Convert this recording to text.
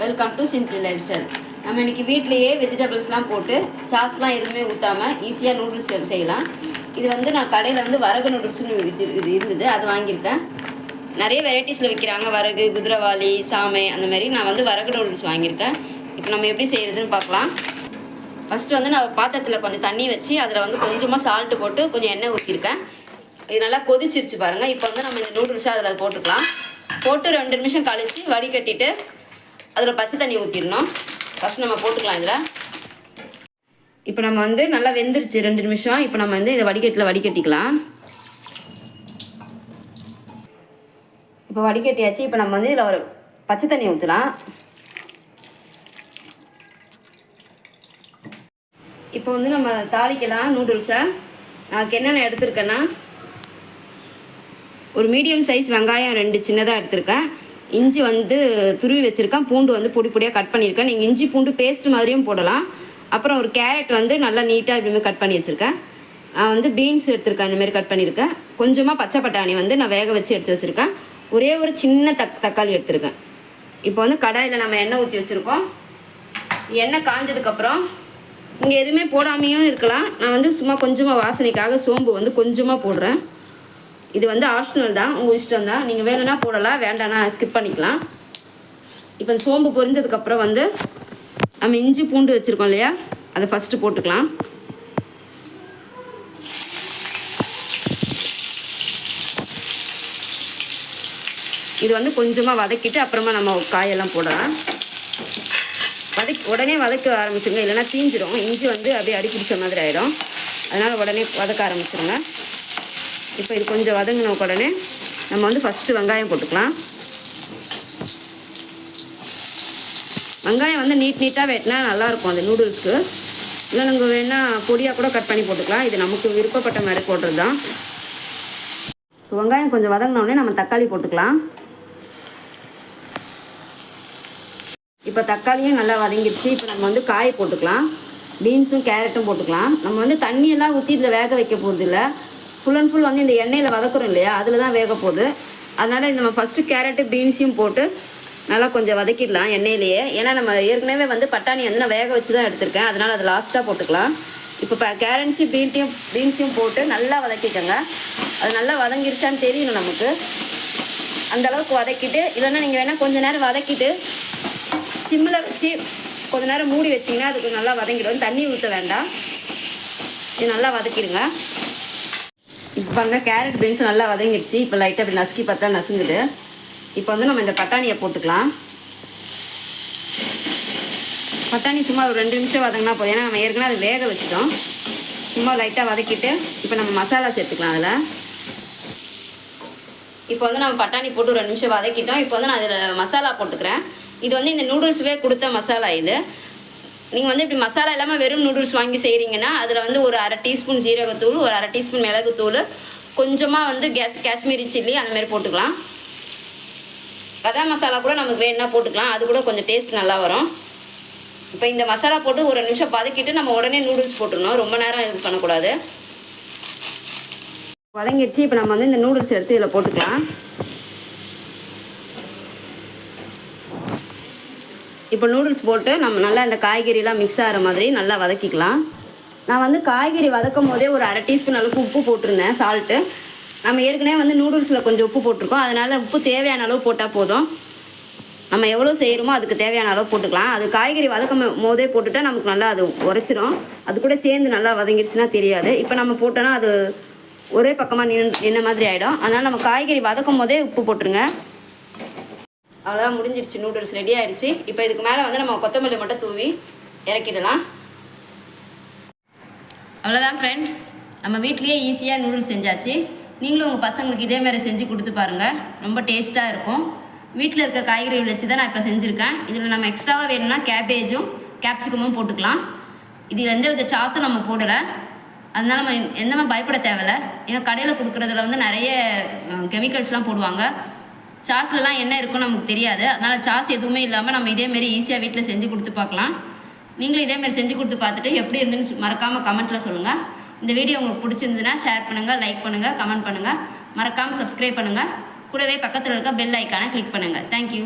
Welcome to simple life style நம்ம இன்னைக்கு வீட்லேயே வெஜிடபிள்ஸ்லாம் போட்டு சாஸ்லாம் எதுவுமே ஊற்றாமல் ஈஸியாக நூடுல்ஸ் செய்யலாம். இது வந்து நான் கடையில் வந்து வரகு நூடுல்ஸ்னு இருந்தது அது வாங்கியிருக்கேன். நிறைய வெரைட்டிஸில் விற்கிறாங்க வரகு குதிரவாளி சாமை அந்த மாதிரி நான் வந்து வரகு நூடுல்ஸ் வாங்கியிருக்கேன். இப்போ நம்ம எப்படி செய்கிறதுன்னு பார்க்கலாம். ஃபஸ்ட்டு வந்து நான் பாத்திரத்தில் கொஞ்சம் தண்ணி வச்சு அதில் வந்து கொஞ்சமாக சால்ட்டு போட்டு கொஞ்சம் எண்ணெய் ஊற்றிருக்கேன் இது நல்லா கொதிச்சிருச்சு பாருங்கள் இப்போ வந்து நம்ம இந்த நூடுல்ஸை அதில் போட்டுக்கலாம். போட்டு ரெண்டு நிமிஷம் கழிச்சு வடிகட்டிட்டு அதில் பச்சை தண்ணி ஊற்றிடணும் ஃபஸ்ட் நம்ம போட்டுக்கலாம் இதில். இப்போ நம்ம வந்து நல்லா வெந்துருச்சு ரெண்டு நிமிஷம். இப்போ நம்ம வந்து இதை வடிகட்டில் வடிகட்டிக்கலாம். இப்போ வடிகட்டியாச்சு. இப்போ நம்ம வந்து இதில் ஒரு பச்சை தண்ணி ஊற்றலாம் இப்போ வந்து நம்ம தாளிக்கலாம் நூடுல்ஸை. அதுக்கு என்னென்ன எடுத்திருக்கேன்னா ஒரு மீடியம் சைஸ் வெங்காயம் ரெண்டு சின்னதாக எடுத்திருக்கேன். இஞ்சி வந்து துருவி வச்சுருக்கேன். பூண்டு வந்து பொடி பொடியாக கட் பண்ணியிருக்கேன். நீங்கள் இஞ்சி பூண்டு பேஸ்ட் மாதிரியும் போடலாம். அப்புறம் ஒரு கேரட் வந்து நல்லா நீட்டாக இப்படி கட் பண்ணி வச்சுருக்கேன். நான் வந்து பீன்ஸ் எடுத்திருக்கேன். இந்தமாரி கட் பண்ணியிருக்கேன். கொஞ்சமாக பச்சை பட்டாணி வந்து நான் வேக வச்சு எடுத்து வச்சுருக்கேன். ஒரே ஒரு சின்ன தக் தக்காளி எடுத்திருக்கேன். இப்போ வந்து கடாயில் நம்ம எண்ணெய் ஊற்றி வச்சுருக்கோம். எண்ணெய் காஞ்சதுக்கப்புறம் இங்கே எதுவுமே போடாமையும் இருக்கலாம். நான் வந்து சும்மா கொஞ்சமாக வாசனைக்காக சோம்பு வந்து கொஞ்சமாக போடுறேன். இது வந்து ஆப்ஷனல் தான். உங்கள் இஷ்டம் தான். நீங்கள் வேணும்னா போடலாம் வேண்டாம்னா ஸ்கிப் பண்ணிக்கலாம். இப்போ சோம்பு பொரிஞ்சதுக்கப்புறம் வந்து நம்ம இஞ்சி பூண்டு வச்சுருக்கோம் இல்லையா? அதை ஃபஸ்ட்டு போட்டுக்கலாம். இது வந்து கொஞ்சமாக வதக்கிட்டு அப்புறமா நம்ம காயெல்லாம் போடலாம். வதக்கி உடனே வதக்க ஆரம்பிச்சுங்க இல்லைன்னா தீஞ்சிரும். இஞ்சி வந்து அப்படியே அடி பிடிச்ச மாதிரி ஆகிடும் அதனால் உடனே வதக்க ஆரம்பிச்சிருங்க. இப்போ இது கொஞ்சம் வதங்கின உடனே நம்ம வந்து ஃபஸ்ட்டு வெங்காயம் போட்டுக்கலாம். வெங்காயம் வந்து நீட் நீட்டாக வெட்டினா நல்லாயிருக்கும் அந்த நூடுல்ஸ்க்கு இல்லை நீங்கள் வேணால் பொடியாக கூட கட் பண்ணி போட்டுக்கலாம். இது நமக்கு விருப்பப்பட்ட மாதிரி போடுறது தான் இப்போ வெங்காயம் கொஞ்சம் வதங்கினோடனே நம்ம தக்காளி போட்டுக்கலாம். இப்போ தக்காளியும் நல்லா வதங்கிடுச்சு. இப்போ நம்ம வந்து காயை போட்டுக்கலாம். பீன்ஸும் கேரட்டும் போட்டுக்கலாம். நம்ம வந்து தண்ணியெல்லாம் ஊற்றி இதில் வேக வைக்க போகிறது இல்லை ஃபுல் அண்ட் ஃபுல் வந்து இந்த எண்ணெயில் வதக்குறோம் இல்லையா? அதில் தான் வேக போகுது. அதனால் இந்த நம்ம ஃபஸ்ட்டு கேரட்டு பீன்ஸையும் போட்டு நல்லா கொஞ்சம் வதக்கிடலாம் எண்ணெயிலேயே. ஏன்னா நம்ம ஏற்கனவே வந்து பட்டாணி வந்து நான் வேக வச்சு தான் எடுத்திருக்கேன். அதனால் அது லாஸ்ட்டாக போட்டுக்கலாம். இப்போ இப்போ கேரட்ஸையும் பீன்ட்டையும் பீன்ஸையும் போட்டு நல்லா வதக்கிக்கோங்க. அது நல்லா வதங்கிருச்சான்னு தெரியணும் நமக்கு. அந்த அளவுக்கு வதக்கிட்டு இல்லைன்னா நீங்கள் வேணால் கொஞ்சம் நேரம் வதக்கிட்டு சிம்மில் வச்சு கொஞ்ச நேரம் மூடி வச்சிங்கன்னா அதுக்கு நல்லா வதங்கிடும். தண்ணி ஊற்ற வேண்டாம். இது நல்லா வதக்கிடுங்க. இப்போ அங்கே கேரட் பீன்ஸ் நல்லா வதங்கிடுச்சு. இப்போ லைட்டாக அப்படி நசுக்கி பார்த்தா நசுங்குது. இப்போ வந்து நம்ம இந்த பட்டாணியை போட்டுக்கலாம். பட்டாணி சும்மா ஒரு ரெண்டு நிமிஷம் வதங்கினா போதும். ஏன்னா நம்ம ஏற்கனவே அதை வேக வச்சுட்டோம். சும்மா லைட்டாக வதக்கிட்டு இப்போ நம்ம மசாலா சேர்த்துக்கலாம் அதில். இப்போ வந்து நம்ம பட்டாணி போட்டு ஒரு ரெண்டு நிமிஷம் வதக்கிட்டோம். இப்போ வந்து நான் அதில் மசாலா போட்டுக்கிறேன். இது வந்து இந்த நூடுல்ஸ்லேயே கொடுத்த மசாலா இது. நீங்கள் வந்து இப்படி மசாலா இல்லாமல் வெறும் நூடுல்ஸ் வாங்கி செய்கிறீங்கன்னா அதில் வந்து ஒரு அரை டீஸ்பூன் ஜீரகத்தூள் ஒரு அரை டீஸ்பூன் மிளகுத்தூள் கொஞ்சமாக வந்து கேஸ் காஷ்மீரி சில்லி அந்த மாதிரி போட்டுக்கலாம். கதா மசாலா கூட நமக்கு வேணும்னா போட்டுக்கலாம். அது கூட கொஞ்சம் டேஸ்ட் நல்லா வரும். இப்போ இந்த மசாலா போட்டு ஒரு நிமிஷம் பதக்கிட்டு நம்ம உடனே நூடுல்ஸ் போட்டுடணும். ரொம்ப நேரம் இது பண்ணக்கூடாது. வதங்கிடுச்சு. இப்போ நம்ம வந்து இந்த நூடுல்ஸ் எடுத்து இதில் போட்டுக்கலாம். இப்போ நூடுல்ஸ் போட்டு நம்ம நல்லா இந்த காய்கறிலாம் மிக்ஸ் ஆகிற மாதிரி நல்லா வதக்கிக்கலாம். நான் வந்து காய்கறி வதக்கும் போதே ஒரு அரை டீஸ்பூன் அளவுக்கு உப்பு போட்டிருந்தேன் சால்ட்டு நம்ம ஏற்கனவே வந்து நூடுல்ஸில் கொஞ்சம் உப்பு போட்டிருக்கோம். அதனால் உப்பு தேவையான அளவு போட்டால் போதும். நம்ம எவ்வளோ செய்கிறோமோ அதுக்கு தேவையான அளவு போட்டுக்கலாம். அது காய்கறி வதக்கும் போதே போட்டுட்டா நமக்கு நல்லா அது உரைச்சிரும். அது கூட சேர்ந்து நல்லா வதங்கிடுச்சுன்னா தெரியாது. இப்போ நம்ம போட்டோன்னா அது ஒரே பக்கமாக நின்று நின்ன மாதிரி ஆகிடும் அதனால் நம்ம காய்கறி வதக்கும் போதே உப்பு போட்டுருங்க. அவ்வளோதான் முடிஞ்சிருச்சு நூடுல்ஸ் ரெடி ஆகிடுச்சு இப்போ இதுக்கு மேலே வந்து நம்ம கொத்தமல்லி மட்டும் தூவி இறக்கிடலாம். அவ்வளோதான் ஃப்ரெண்ட்ஸ் நம்ம வீட்லேயே ஈஸியாக நூடுல்ஸ் செஞ்சாச்சு. நீங்களும் உங்கள் பசங்களுக்கு இதேமாரி செஞ்சு கொடுத்து பாருங்கள் ரொம்ப டேஸ்ட்டாக இருக்கும். வீட்டில் இருக்க காய்கறி வச்சு தான் நான் இப்போ செஞ்சுருக்கேன். இதில் நம்ம எக்ஸ்ட்ராவாக வேணும்னா கேபேஜும் கேப்சிகமும் போட்டுக்கலாம். இது வந்து இந்த சாஸும் நம்ம போடலை. அதனால நம்ம எந்த மாதிரி பயப்பட தேவையில்ல. ஏன்னா கடையில் கொடுக்குறதுல வந்து நிறைய கெமிக்கல்ஸ்லாம் போடுவாங்க. சாஸ்லலாம் என்ன இருக்குன்னு நமக்கு தெரியாது. அதனால் சாஸ் எதுவுமே இல்லாமல் நம்ம இதேமாரி ஈஸியாக வீட்டில் செஞ்சு கொடுத்து பார்க்கலாம் நீங்களும் இதேமாரி செஞ்சு கொடுத்து பார்த்துட்டு எப்படி இருந்துன்னு மறக்காமல் கமெண்ட்டில் சொல்லுங்கள் இந்த வீடியோ உங்களுக்கு பிடிச்சிருந்ததுன்னா ஷேர் பண்ணுங்கள் லைக் பண்ணுங்கள் கமெண்ட் பண்ணுங்கள் மறக்காமல் சப்ஸ்கிரைப் பண்ணுங்கள் கூடவே பக்கத்தில் இருக்க பெல் ஐக்கானை கிளிக் பண்ணுங்கள் தேங்க்யூ